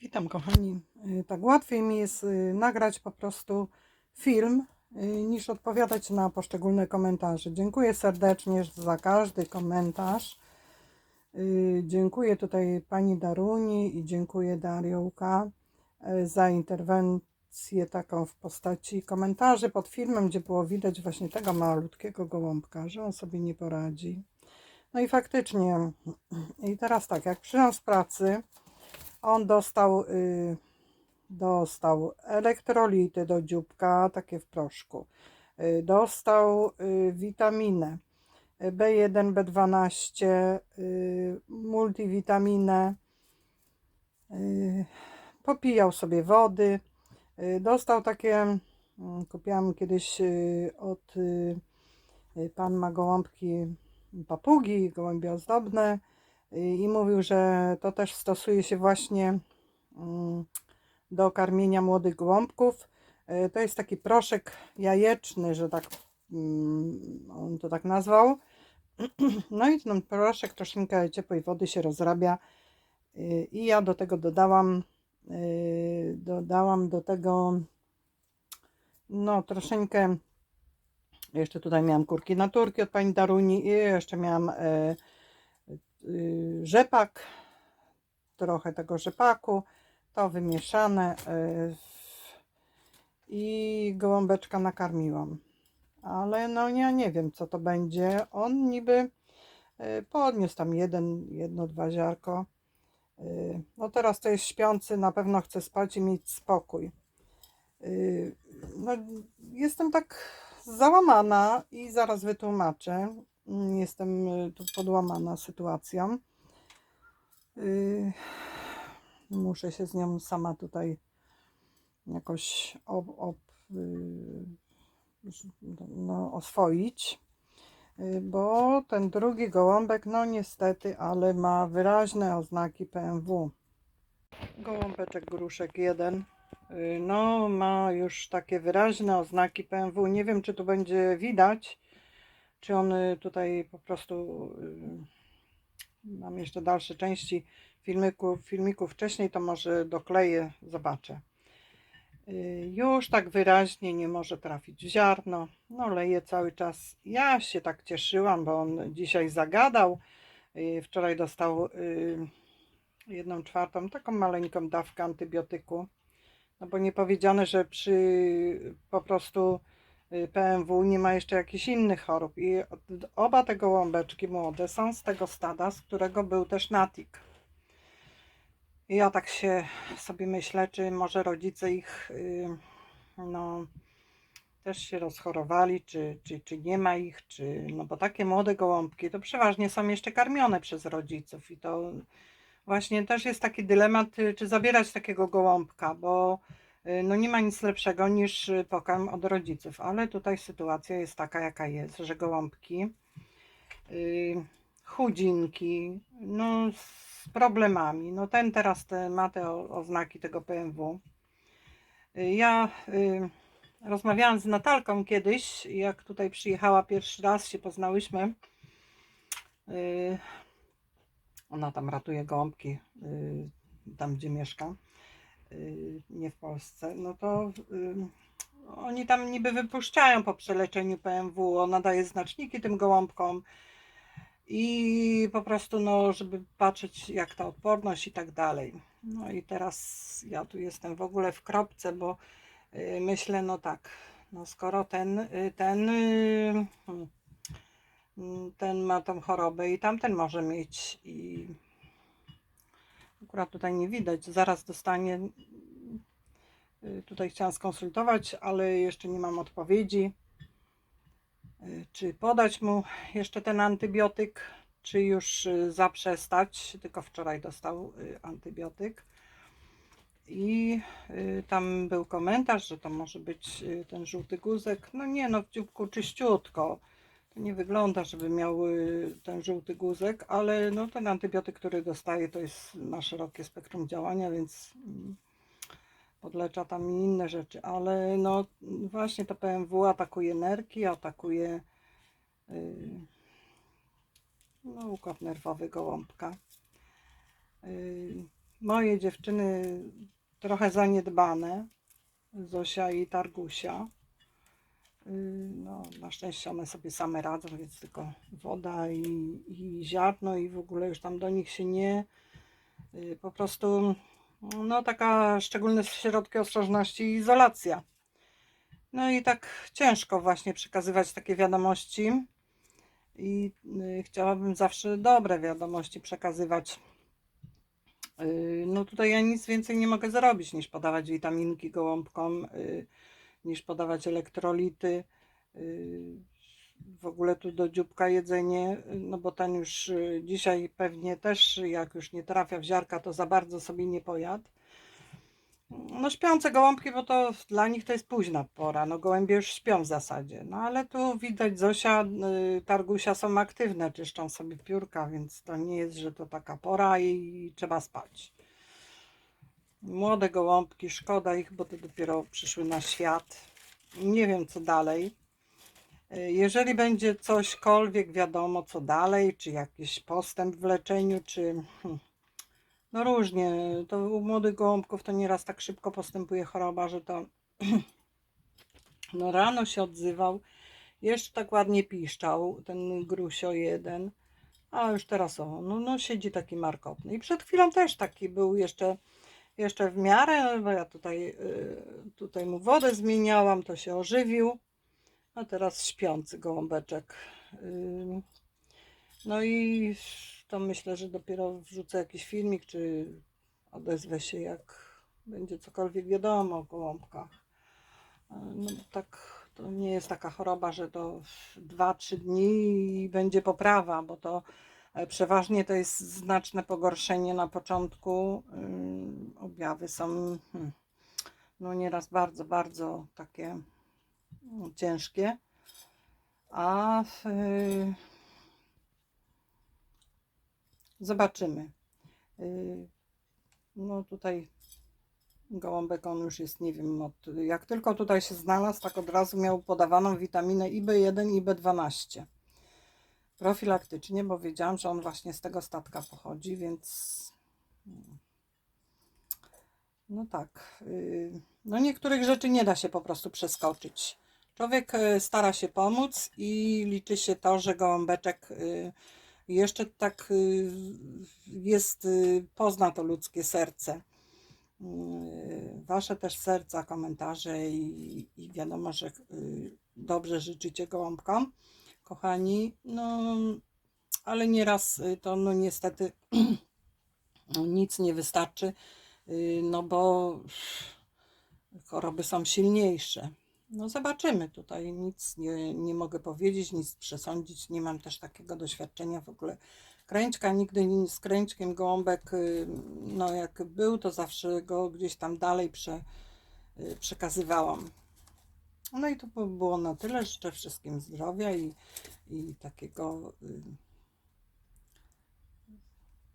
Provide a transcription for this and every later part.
Witam kochani. Y, Tak łatwiej mi jest y, nagrać po prostu film, y, niż odpowiadać na poszczególne komentarze. Dziękuję serdecznie za każdy komentarz. Dziękuję tutaj pani Daruni i dziękuję Dariołka y, za interwencję taką w postaci komentarzy pod filmem, gdzie było widać właśnie tego malutkiego gołąbka, że on sobie nie poradzi. No i faktycznie, i teraz tak, jak przyszłam z pracy, on dostał, y, dostał elektrolity do dzióbka, takie w proszku. Y, dostał y, witaminę y, B1, B12, y, multivitaminę. Y, popijał sobie wody. Y, dostał takie, mm, kupiłam kiedyś y, od y, y, pan ma gołąbki papugi, gołębie ozdobne y, i mówił, że to też stosuje się właśnie mm, do karmienia młodych gołąbków. Y, To jest taki proszek jajeczny, że tak mm, on to tak nazwał. No i ten proszek troszeczkę ciepłej wody się rozrabia y, i ja do tego dodałam y, dodałam do tego no troszeczkę jeszcze tutaj miałam kurki naturki od pani Daruni i jeszcze miałam y, rzepak, trochę tego rzepaku, to wymieszane e, i gołąbeczka nakarmiłam. Ale no ja nie wiem co to będzie. On niby e, podniósł tam jeden, jedno, dwa ziarko. No teraz to jest śpiący, na pewno chce spać i mieć spokój. No, jestem tak załamana i zaraz wytłumaczę. Jestem y, tu podłamana sytuacją. Y, Muszę się z nią sama tutaj jakoś ob, ob, y, no, oswoić, bo ten drugi gołąbek, no niestety, ale ma wyraźne oznaki PMW. Gołąbeczek gruszek jeden. No, ma już takie wyraźne oznaki PMW. Nie wiem, czy tu będzie widać, czy on y, tutaj po prostu. y, Mam jeszcze dalsze części filmików, filmików wcześniej, to może dokleję, zobaczę. Y, Już tak wyraźnie nie może trafić w ziarno. No, leje cały czas. Ja się tak cieszyłam, bo on dzisiaj zagadał. Wczoraj dostał jedną czwartą, taką maleńką dawkę antybiotyku. No bo nie powiedziane, że przy po prostu PMW nie ma jeszcze jakichś innych chorób. I oba te gołąbeczki młode są z tego stada, z którego był też natik. I ja tak się sobie myślę, czy może rodzice ich y, no, też się rozchorowali, czy, czy, czy nie ma ich, czy, no bo takie młode gołąbki to przeważnie są jeszcze karmione przez rodziców i to właśnie też jest taki dylemat, y, czy zabierać takiego gołąbka, bo y, no nie ma nic lepszego niż y, pokarm od rodziców, ale tutaj sytuacja jest taka, jaka jest, że gołąbki, y, chudzinki, no z problemami, no ten teraz te, ma te oznaki tego PMW. Y, Ja y, rozmawiałam z Natalką kiedyś, jak tutaj przyjechała pierwszy raz, się poznałyśmy. Y, ona tam ratuje gołąbki y, tam, gdzie mieszka, y, nie w Polsce. No to y, oni tam niby wypuszczają po przeleczeniu PMW. Ona daje znaczniki tym gołąbkom i po prostu, no, żeby patrzeć, jak ta odporność i tak dalej. No i teraz ja tu jestem w ogóle w kropce, bo y, myślę, no tak, no skoro ten, y, ten, y, ten ma tą chorobę i tamten może mieć i akurat tutaj nie widać, zaraz dostanie, y, tutaj chciałam skonsultować, ale jeszcze nie mam odpowiedzi, y, czy podać mu jeszcze ten antybiotyk, czy już y, zaprzestać, tylko wczoraj dostał antybiotyk. I tam był komentarz, że to może być ten żółty guzek. No nie, no w dzióbku czyściutko. Nie wygląda, żeby miał y, ten żółty guzek, ale no ten antybiotyk, który dostaje, to jest na szerokie spektrum działania, więc mm, podlecza tam inne rzeczy. Ale no właśnie to PMW atakuje nerki, atakuje y, no, układ nerwowy gołąbka. Y, moje dziewczyny trochę zaniedbane, Zosia i Targusia. Y, No, na szczęście one sobie same radzą, więc tylko woda i, i ziarno i w ogóle już tam do nich się nie y, po prostu no taka szczególne środki ostrożności i izolacja. No i tak ciężko właśnie przekazywać takie wiadomości i y, chciałabym zawsze dobre wiadomości przekazywać. Y, No tutaj ja nic więcej nie mogę zrobić niż podawać witaminki gołąbkom, niż podawać elektrolity. y, W ogóle tu do dzióbka jedzenie, no bo ten już y, dzisiaj pewnie też, jak już nie trafia w ziarka, to za bardzo sobie nie pojadł. No śpiące gołąbki, bo to dla nich to jest późna pora, no gołębie już śpią w zasadzie. No ale tu widać Zosia, y, Targusia są aktywne, czyszczą sobie piórka, więc to nie jest, że to taka pora i trzeba spać. Młode gołąbki, szkoda ich, bo to dopiero przyszły na świat. Nie wiem co dalej. Y, Jeżeli będzie cośkolwiek wiadomo co dalej, czy jakiś postęp w leczeniu, czy hmm, no różnie, to u młodych gołąbków to nieraz tak szybko postępuje choroba, że to no rano się odzywał, jeszcze tak ładnie piszczał, ten grusio jeden, a już teraz o, no, no siedzi taki markotny. I przed chwilą też taki był jeszcze, jeszcze w miarę, bo ja tutaj, y, tutaj mu wodę zmieniałam, to się ożywił, a teraz śpiący gołąbeczek. Y, No i to myślę, że dopiero wrzucę jakiś filmik, czy odezwę się, jak będzie cokolwiek wiadomo o gołąbkach. No tak, to nie jest taka choroba, że to 2-3 dni i będzie poprawa, bo to przeważnie to jest znaczne pogorszenie na początku. Objawy są hmm, no nieraz bardzo, bardzo takie no, ciężkie. A y, Zobaczymy. Y, No tutaj gołąbek on już jest, nie wiem, od, jak tylko tutaj się znalazł, tak od razu miał podawaną witaminę i B1 i B12. Profilaktycznie, bo wiedziałam, że on właśnie z tego statka pochodzi, więc mm, no tak. y, No niektórych rzeczy nie da się po prostu przeskoczyć. Człowiek y, stara się pomóc i liczy się to, że gołąbeczek y, jeszcze tak jest, pozna to ludzkie serce. Wasze też serca, komentarze i, i wiadomo, że dobrze życzycie gołąbkom, kochani. No, ale nieraz y, to no niestety nic nie wystarczy, y, no bo choroby są silniejsze. No zobaczymy tutaj, nic nie, nie mogę powiedzieć, nic przesądzić, nie mam też takiego doświadczenia w ogóle. Kręćka, nigdy z kręćkiem gołąbek, y, no jak był, to zawsze go gdzieś tam dalej prze, przekazywałam. No i to by było na tyle, życzę wszystkim zdrowia i, i takiego y,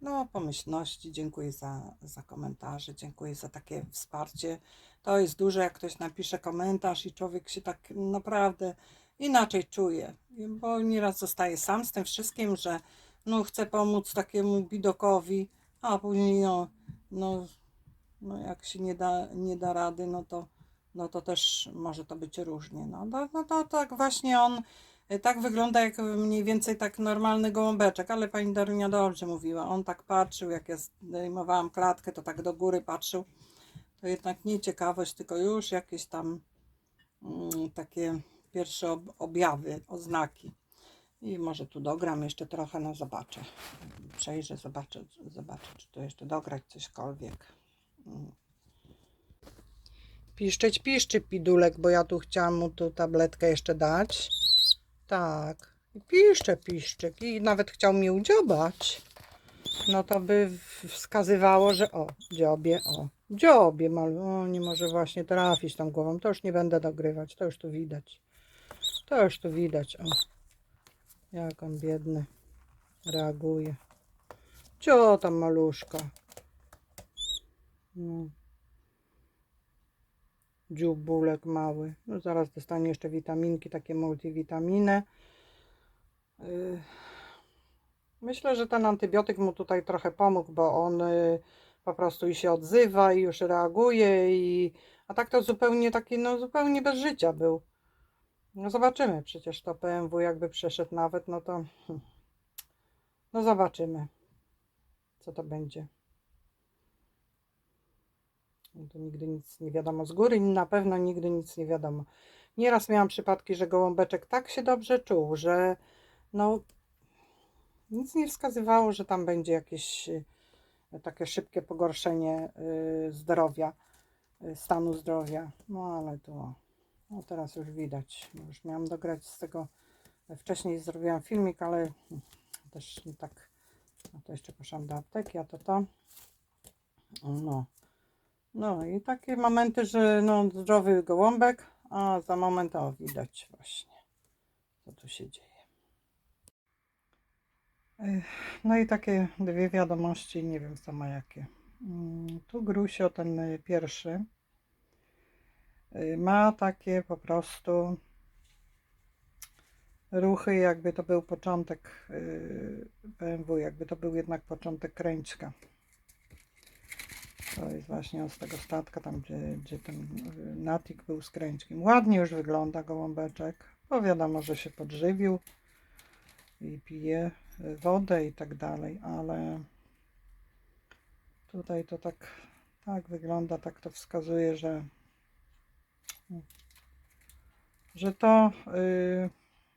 no, pomyślności. Dziękuję za, za komentarze, dziękuję za takie wsparcie. To jest duże, jak ktoś napisze komentarz i człowiek się tak naprawdę inaczej czuje, bo nieraz zostaje sam z tym wszystkim, że no chce pomóc takiemu bidokowi, a później no, no, no jak się nie da, nie da rady, no to, no to też może to być różnie. No, no, no tak właśnie on y, tak wygląda jak mniej więcej tak normalny gołąbeczek, ale pani Darunia dobrze mówiła. On tak patrzył, jak ja zdejmowałam klatkę, to tak do góry patrzył. To jednak nie ciekawość, tylko już jakieś tam mm, takie pierwsze ob objawy, oznaki. I może tu dogram jeszcze trochę, no zobaczę. Przejrzę, zobaczę, zobaczę, czy tu jeszcze dograć cośkolwiek. Mm. Piszczeć, piszczy pidulek, bo ja tu chciałam mu tu tabletkę jeszcze dać. Tak. I piszcze, piszczyk. I nawet chciał mi udziobać. No to by wskazywało, że o, dziobie, o, dziobie, malu. O, nie może właśnie trafić tą głową. To już nie będę dogrywać, to już tu widać. To już tu widać, o. Jak on biedny reaguje. Cio tam maluszka. No. Dziubulek mały. No zaraz dostanie jeszcze witaminki, takie multivitaminy. Yy. Myślę, że ten antybiotyk mu tutaj trochę pomógł, bo on y, po prostu i się odzywa i już reaguje i a tak to zupełnie taki, no zupełnie bez życia był. No zobaczymy, przecież to PMW jakby przeszedł nawet, no to hmm. no zobaczymy, co to będzie. To nigdy nic nie wiadomo z góry, na pewno nigdy nic nie wiadomo. Nieraz miałam przypadki, że gołąbeczek tak się dobrze czuł, że no nic nie wskazywało, że tam będzie jakieś y, takie szybkie pogorszenie y, zdrowia, y, stanu zdrowia. No ale to no teraz już widać. Już miałam dograć z tego. Wcześniej zrobiłam filmik, ale hmm, też nie tak. No to jeszcze poszłam do apteki, a to to. No. No i takie momenty, że no zdrowy gołąbek, a za moment o widać właśnie, co tu się dzieje. No i takie dwie wiadomości, nie wiem sama jakie. Mm, Tu Grusio, ten y, pierwszy, y, ma takie po prostu ruchy, jakby to był początek y, BMW, jakby to był jednak początek kręćka. To jest właśnie z tego statka, tam gdzie, gdzie ten y, natik był z. Ładnie już wygląda gołąbeczek, bo wiadomo, że się podżywił i pije y, wodę i tak dalej, ale tutaj to tak, tak wygląda, tak to wskazuje, że że to y,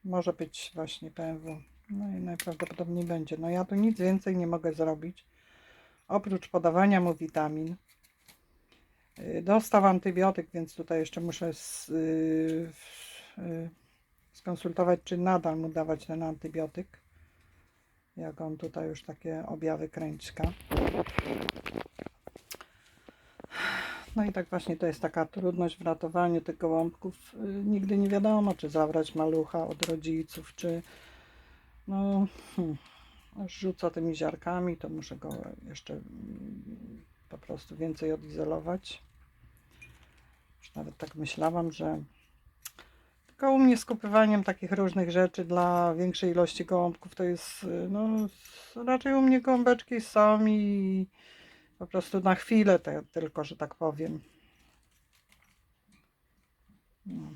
może być właśnie PMW. No i najprawdopodobniej będzie. No ja tu nic więcej nie mogę zrobić. Oprócz podawania mu witamin. Y, Dostał antybiotyk, więc tutaj jeszcze muszę y, y, skonsultować, czy nadal mu dawać ten antybiotyk. Jak on tutaj już takie objawy kręćka. No i tak właśnie to jest taka trudność w ratowaniu tych gołąbków. Nigdy nie wiadomo, czy zabrać malucha od rodziców, czy no hmm, rzuca tymi ziarkami, to muszę go jeszcze mm, po prostu więcej odizolować. Już nawet tak myślałam, że tylko u mnie skupywaniem takich różnych rzeczy dla większej ilości gołąbków to jest, no raczej u mnie gołąbeczki są i po prostu na chwilę te, tylko, że tak powiem. No.